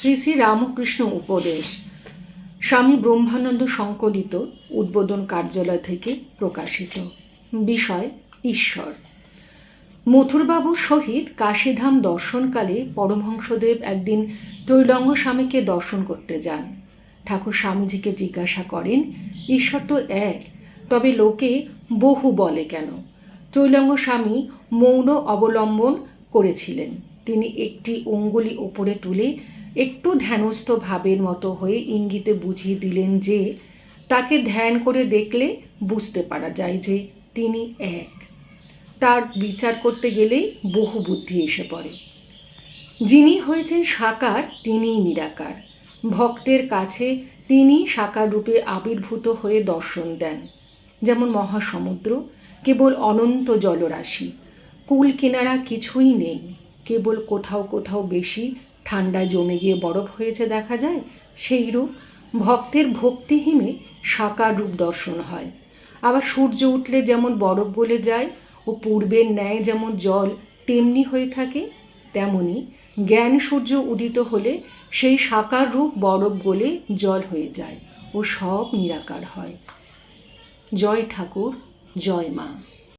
শ্রী শ্রী রামকৃষ্ণ উপদেশ স্বামী ব্রহ্মানন্দ সংকলিত উদ্বোধন কার্যালয় থেকে প্রকাশিত। বিষয়, ঈশ্বর। মথুরবাবুর সহিত কাশীধাম দর্শনকালে পরমহংসদেব একদিন ত্রৈলঙ্গ স্বামীকে দর্শন করতে যান। ঠাকুর স্বামীজিকে জিজ্ঞাসা করেন, ঈশ্বর তো এক, তবে লোকে বহু বলে কেন? ত্রৈলঙ্গ স্বামী মৌন অবলম্বন করেছিলেন। তিনি একটি অঙ্গুলি ওপরে তুলে একটু ধ্যানস্থ ভাবের মতো হয়ে ইঙ্গিতে বুঝিয়ে দিলেন যে, তাকে ধ্যান করে দেখলে বুঝতে পারা যায় যে তিনি এক। তার বিচার করতে গেলেই বহু বুদ্ধি এসে পড়ে। যিনি হয়েছেন সাকার, তিনিই নিরাকার। ভক্তের কাছে তিনি সাকার রূপে আবির্ভূত হয়ে দর্শন দেন। যেমন মহাসমুদ্র, কেবল অনন্ত জলরাশি। কুল কিনারা কিছুই নেই। কেবল কোথাও কোথাও বেশি ঠান্ডা জমে গিয়ে বরফ হয়েছে দেখা যায়, সেই রূপ ভক্তের ভক্তিহীনে সাকার রূপ দর্শন হয়। আবার সূর্য উঠলে যেমন বরফ গলে যায় ও পূর্বের ন্যায় যেমন জল তেমনি হয়ে থাকে, তেমনি জ্ঞান সূর্য উদিত হলে সেই সাকার রূপ বরফ গলে জল হয়ে যায় ও সব নিরাকার হয়। জয় ঠাকুর, জয় মা।